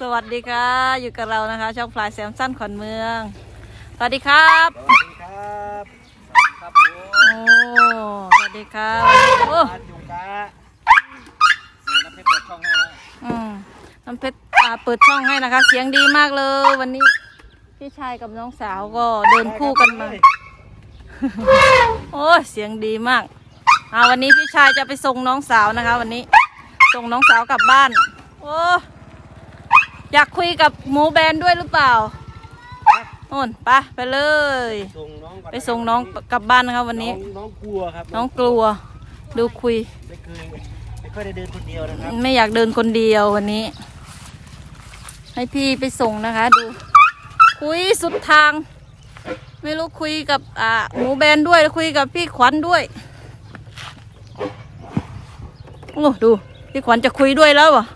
สวัสดีค่ะ อยู่กับเรานะคะ ช่องพลายแซมสั้นขวัญเมือง สวัสดีครับ สวัสดีครับครับผมโอ้ สวัสดีครับโอ้บ้านยุงกะเสียน้ำเพชรเปิดช่องให้นะอืมน้ำเพชรอ่าเปิดช่องให้นะคะ เสียงดีมากเลย วันนี้พี่ชายกับน้องสาวก็เดินคู่กันมา โอ้ยเสียงดีมากอ่าวันนี้พี่ชายจะไปส่งน้องสาวนะคะ วันนี้ ส่งน้องสาวกลับบ้าน โอ้อยากคุยกับหมูแบรนด์ด้วยหรือเปล่าโน่นไปไปเลย ส่งน้องก่อนไปส่งน้องกลับบ้านนะคะวันนี้น้องน้องกลัวครับน้องกลัว ดูคุย ไม่เคยไม่ค่อยได้เดินคนเดียวนะครับไม่อยากเดินคนเดียววันนี้ ให้พี่ไปส่งนะคะ ดู คุยสุดทาง ไม่รู้คุยกับอ่าหมูแบรนด์ด้วยคุยกับพี่ขวัญด้วยโอ้ดู พี่ขวัญจะคุยด้วยแล้วเหรอะ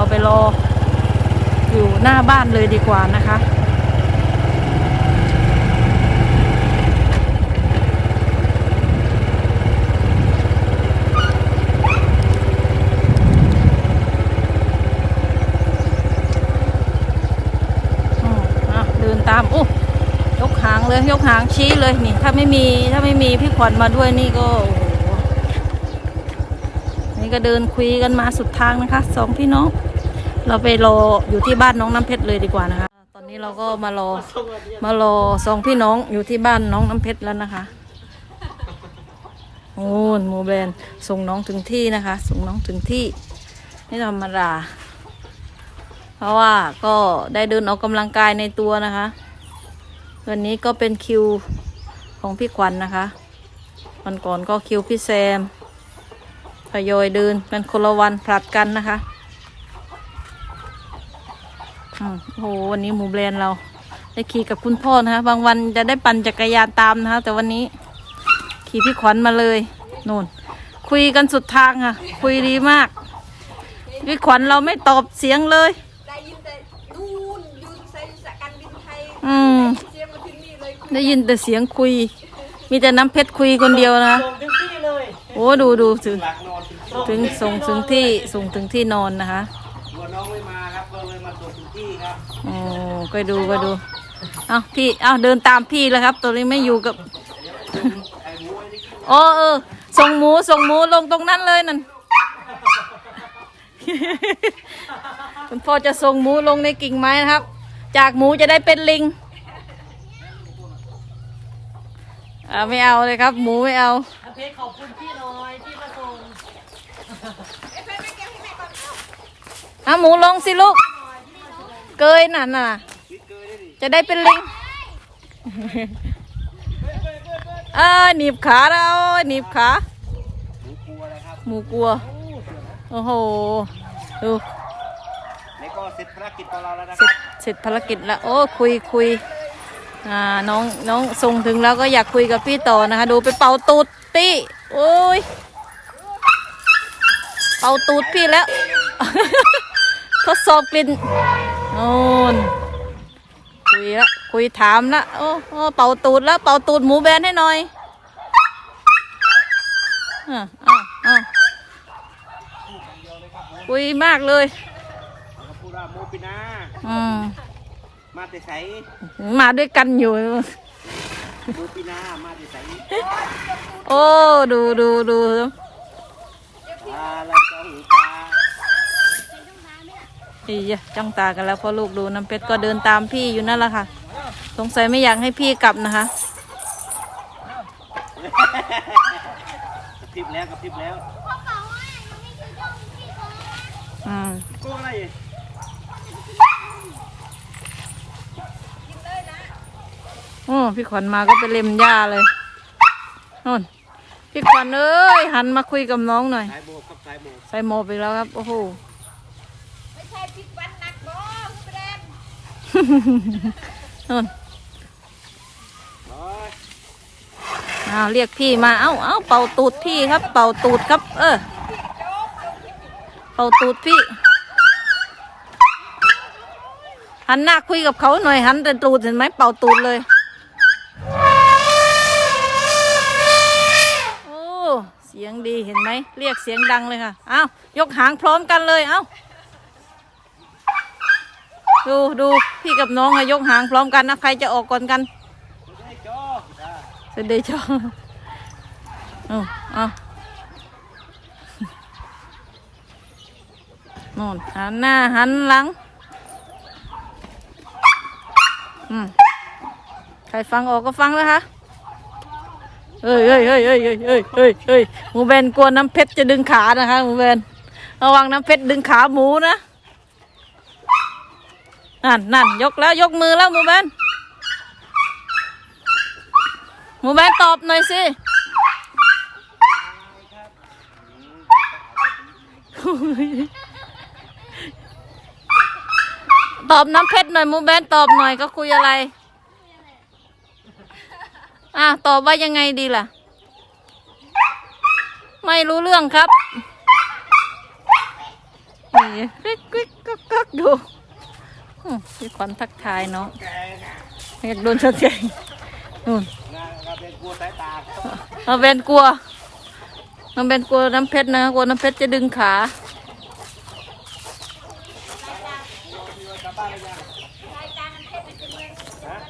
เราไปรออยู่หน้าบ้านเลยดีกว่านะคะอืมอะเดินตามอู้ยกหางเลยยกหางชี้เลยนี่ ถ้าไม่มีถ้าไม่มีพี่ขวัญมาด้วยนี่ก็นี่ก็เดินคุยกันมาสุดทางนะคะสองพี่น้อง เราไปรออยู่ที่บ้านน้องน้ำเพชรเลยดีกว่านะคะ ตอนนี้เราก็มารอมารอสองพี่น้องอยู่ที่บ้านน้องน้ำเพชรแล้วนะคะโอ้นหมูแบนส่งน้องถึงที่นะคะ ส่งน้องถึงที่ไม่ธรรมดาเพราะว่าก็ได้เดินออกกำลังกายในตัวนะคะ วันนี้ก็เป็นคิวของพี่ขวัญนนะคะวันก่อนก็คิวพี่แซมทยอยเดินเป็นคนละวันผลัดกันนะคะ อืมโอ้โหวันนี้หมูแบรนด์เรา ได้ขี่กับคุณพ่อนะคะบางวันจะได้ปั่นจักรยานตามนะคะ แต่วันนี้ ขี่พี่ขวัญมาเลยนู่น คุยกันสุดทางค่ะ คุยดีมาก พี่ขวัญเราไม่ตอบเสียงเลย ได้ยินแต่นู่นยืนใส่สายการบินไทยอืม เสียงมาถึงนี่เลยได้ยินแต่เสียงคุย มีแต่น้ำเพชรคุยคนเดียวนะส่งถึงที่เลยโอ้ดูดูถึงหลักนอนถึง ถึงส่งถึงที่ส่งถึงที่นอนนะคะ โอ้ก็ดูก็ดู เอาพี่ เอาเดินตามพี่แล้วครับ ตัวนี้ไม่อยู่กับไอ้หมูไอ้นี่โอ้เออส่งหมูส่งหมูลงตรงนั้นเลยนั่น คุณพ่อจะส่งหมูลงในกิ่งไม้นะครับ จากหมูจะได้เป็นลิงอ่าไม่เอาเลยครับ หมูไม่เอาเพชรขอบคุณพี่หน่อยที่มาส่งเอาหมูลงสิลูก เกยนั่นน่ะวิดเกยได้ดิจะได้เป็นลิง เออหนีบขาแล้วหนีบขาหมูกลัวอะไรครับหมูกลัว โอ้โห ดูแล้วก็เสร็จภารกิจของเราแล้วนะเสคร็รัจบเสร็จภารกิจแล้ว โอ้คุยคุยอ่าน้องน้องส่งถึงแล้วก็อยากคุยกับพี่ต่อนะคะ ดูไปเป่าตูดตี้โอ้ย เป่าตูดพี่แล้ว ทดสอบกลิ่นโน่นคุยละคุยถามละโอ้โอ้เป่าตูดแล้วเป่าตูดหมูแบนให้หน่อยอะอะอะคุยมากเลยเขาพูดว่าโมปินาอืมมาแต่ใสมาด้วยกันอยู่โมปินามาแต่ใสโอ้ดูดูดูปลาละจ้องตา อียจ้องตากันแล้วพ่อลูกดูน้ำเพชรก็เดินตามพี่อยู่นั่นแหละค่ะ สงสัยไม่อยากให้พี่กลับนะคะกระพริบแล้วกระพริบแล้วอืมโก้อะไรโอ้พี่ขวัญมาก็ไปเล็มหญ้าเลยนู่นพี่ขวัญเอ้ยหันมาคุยกับน้องหน่อย สายโบกครับสายโบกใส่หมวกไปแล้วครับ โอ้โห ไม่ใช่พิษวันหนักบ่คุณแรม นู่นร้อาเรียกพี่มา เอ้าเอ้าเป่าตูดพี่ครับ เป่าตูดครับ เออ เป่าตูดพี่ หันหน้าคุยกับเขาหน่อย หันแต่ตูดเห็นไหมเป่าตูดเลย โอ้ เสียงดีเห็นไหม เรียกเสียงดังเลยค่ะ เอายกหางพร้อมกันเลย เอ้า ดูดูพี่กับน้องอะยกหางพร้อมกันนะใครจะออกก่อนกันได้จอจ้าเสด็จจอเอาเอาโน่นหันหน้าหันหลังอืมใครฟังออกก็ฟังแล้วคะเฮ้ยเฮ้ยเฮ้ยเฮ้ยเฮ้ยเฮ้ยเฮ้ยเฮ้ยหมูเบนกลัวน้ำเพชรจะดึงขานะคะหมูเบนระวังน้ำเพชรดึงขาหมูนะ นั่นนั่นยกแล้วยกมือแล้วหมูเบนหมูแบนตอบหน่อยสิตอบน้ำเพชรหน่อยมูแบนตอบหน่อยก็คุยอะไรอะตอบว่ายังไงดีล่ะ ไม่รู้เรื่องครับนี่กิ๊กกิ๊กกักกักดู มพี่ขวัญทักทายเนาะแกน่ะอยากโดนสะเกงนู่นงานเราเป็นกลัวสายตาครับน้องเบนกลัวน้องเบนกลัวน้ำเพชรนะกลัวน้ำเพชรจะดึงขากลับบ้านได้ยัง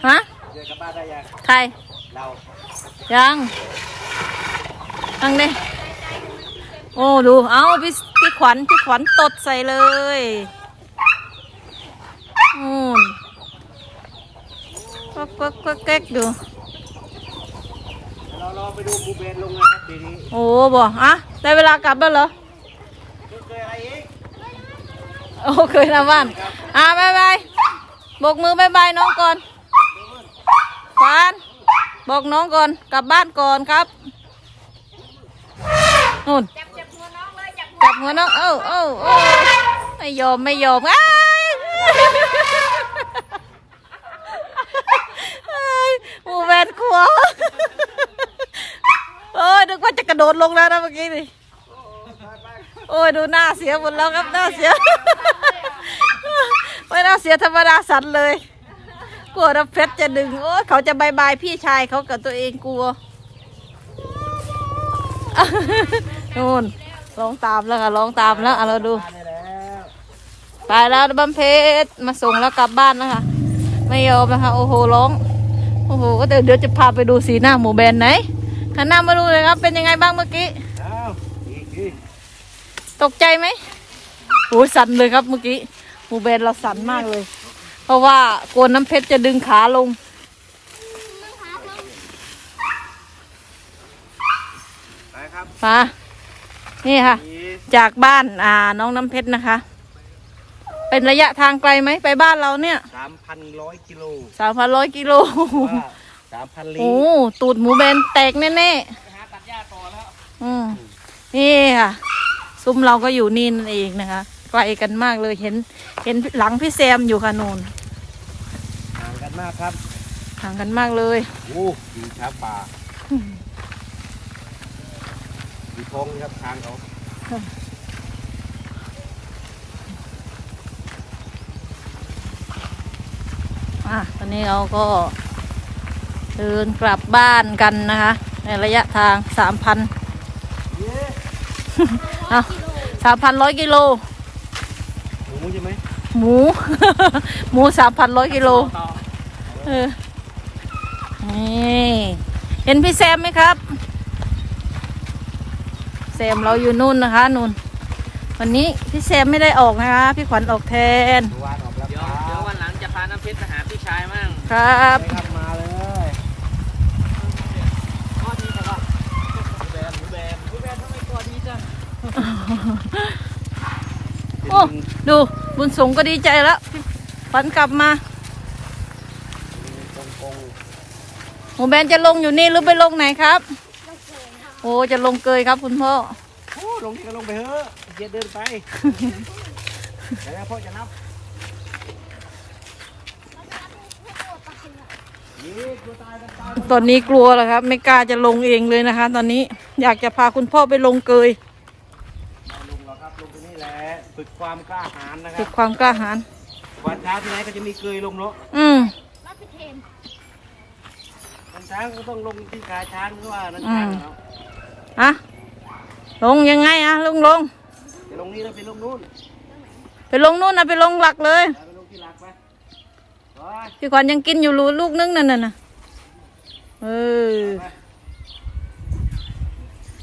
ฮะเดี๋ยวกลับบ้านได้ยังใครเรายังนั่งดิโอ้ดู เอาพี่พี่ขวัญพี่ขวัญตดใส่เลยอืม ก็ก็ก็แก๊กดูเรารอไปดูบูเบนลงนะครับปีนี้โอ้บอกอะได้เวลากลับแล้วเหรอเคยอะไรอีกโอ้เคยนะบ้านอะบายบายบกมือบายบายน้องก่อนขวานบอกน้องก่อนกลับบ้านก่อนครับนู่นจับจับหัวน้องเลยจับหัวจับหัวน้องเอ้าเอ้าเอ้าไม่ยอมไม่ยอมอ้ายเอ้ยหมูแวนกลัวโอ้ยนึกว่าจะกระ โดดลงแล้วนะเมื่อกี้นี่โอ้ยดูหน้าเสียหมดแล้วครับหน้าเสียไม่น่าเสียธรรมดาสันเลย กลัวน้ำเพชรจะดึงโอ้เขาจะบายบายพี่ชายเขากับตัวเองกลัวนู่นร้องตามแล้วค่ะร้องตามแล้วอะเราดูไปแล้วบัมเพชรมาส่งแล้วกลับบ้านนะคะ ไม่ยอมนะคะโอ้โหร้องโอ้โหก็เดี๋ยวเดี๋ยวจะพาไปดูสีหน้าหมูแบนไหน หันหน้ามาดูเลยครับ เป็นยังไงบ้างเมื่อกี้อ้าวอีกอีกตกใจไหมโอ้ยสั่นเลยครับเมื่อกี้หมูแบนเราสั่นมากเลย เพราะว่ากลัวน้ำเพชรจะดึงขาลง ไปครับมานี่ค่ะมีจากบ้านอ่าน้องน้ำเพชรนะคะ เป็นระยะทางไกลไหมไปบ้านเราเนี่ยสามพันร้อยกิโลสามพันร้อยกิโลว่า สามพันลีโอ้ตูดหมูแบนแตกแน่ไปหาตัดหญ้าต่อแล้วๆอืมนี่ค่ะ ซุ้มเราก็อยู่นี่นั่นเองนะคะไกลกันมากเลยเห็น เห็นหลังพี่แซมอยู่ค่ะนูนห่างกันมากครับห่างกันมากเลย โอ้ดีช้างป่าดีทองครับทางเขาอะตอนนี้เราก็ เดินกลับบ้านกันนะคะ ในระยะทางสามพันเย้เอาสามพันร้อยกิโล หมูใช่ไหมหมู หมูสามพันร้อยกิโลต่อเออนี่เห็นพี่แซมไหมครับ แซมเราอยู่นู่นนะคะนู่นวันนี้พี่แซมไม่ได้ออกนะคะ พี่ขวัญออกแทน ดูวานออกแล้วเดี๋ยวเดี๋ยววันหลังจะพาน้ำเพชรไปหาพี่ชายมั่งครับไปครับมาเลย ข้อดีแต่ว่าแบนหมูแบนหมูแบนทำไมกอดีจัง โอ้ดูบุญสงก็ดีใจแล้วพี่ขวัญกลับมาตรงกงหมูแบนจะลงอยู่นี่หรือไปลงไหนครับโอ้จะลงเกยครับคุณพ่อโอ้ลงก็ลงไปเถอะเกียเดินไปเดี๋ยวนะพ่อจะนับนี่ตัวตายกันตายตอนนี้กลัวแล้วครับ ไม่กล้าจะลงเองเลยนะคะ ตอนนี้อยากจะพาคุณพ่อไปลงเกย ลงแล้วครับลงตรงนี้แหละ ฝึกความกล้าหาญนะคฝึรับกความกล้าหาญวันเช้าที่ไหนก็จะมีเกยลงเนาะอืมวันเช้าก็ต้องลงที่ขาช้างเพราะว่านั่นช้างเนาะอะลงยังไงอะลงลง ไปลงนี่แล้วไปลงนู่นไปลงนู่นนะไปลงหลักเลย ไปลงที่หลักไปไปพี่ขวัญยังกินอยู่ลูลูกนึงนั่นน่ะนะเออ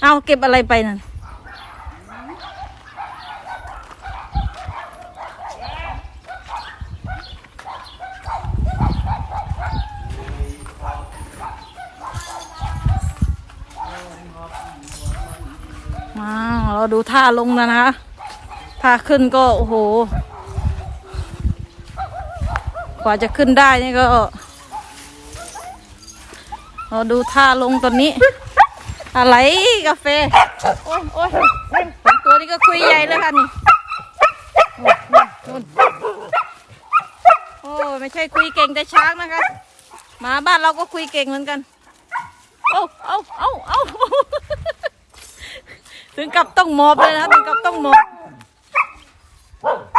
เอาเก็บอะไรไปนั่นมาเรา ดูท่าลงนะนะคะท่าขึ้นก็โอ้โห กว่าจะขึ้นได้นี่ก็เราดูท่าลงตอนนี้ อะไรกาแฟ โอ้ยโอ้ยตัวนี้ก็คุยใหญ่เลยค่ะนี่โอ้ยนนโอ้ยไม่ใช่คุยเก่งแต่ช้างนะคะหมาบ้านเราก็คุยเก่งเหมือนกัน เอาเอาเอาเอา ถึงกับต้องหมอบเลยนะถึงกับต้องหมอบ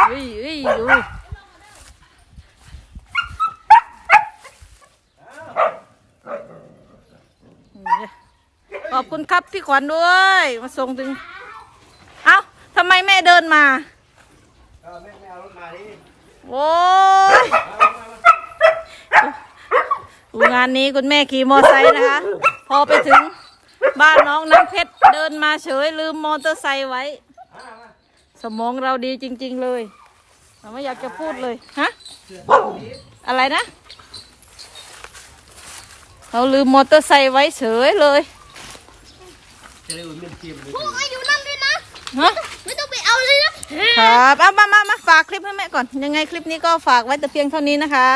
เฮ้ยเฮ้ยดูขอบคุณครับพี่ขวัญด้วย มาส่งถึง เอ้าทำไมแม่เดินมาเออไม่ไม่เอารถมาดิโอ้ยดูงานนี้คุณแม่ขี่มอไซค์นะคะ พอไปถึง บ้านน้องน้ำเพชรเดินมาเฉยลืมมอเตอร์ไซค์ไว้ สมองเราดีจริง ๆ เลยเราไม่อยากจะพูดเลยฮะอะไรนะ เราลืมมอเตอร์ไซค์ไว้เฉยเลยจะได้อุ่นเมียนเทียมเลยพวกอายุนั่นด้วยนะฮะไม่ต้องไปเอาเลยนะครับเอามามามาฝากคลิปให้แม่ก่อน ยังไงคลิปนี้ก็ฝากไว้แต่เพียงเท่านี้นะคะ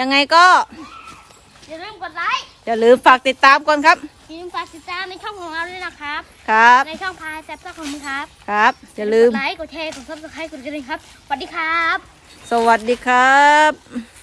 ยังไงก็อย่าลืมกดไลค์อย่าลืมฝากติดตามก่อนครับ อย่าลืมฝากติดตามในช่องของเราด้วยนะครับ ครับ ในช่องพายแซ่บซ่าของมึงครับครับ อย่าลืมกดไลค์กดแชร์กดซับสไครต์กดกระดิ่งครับสวัสดีครับ สวัสดีครับ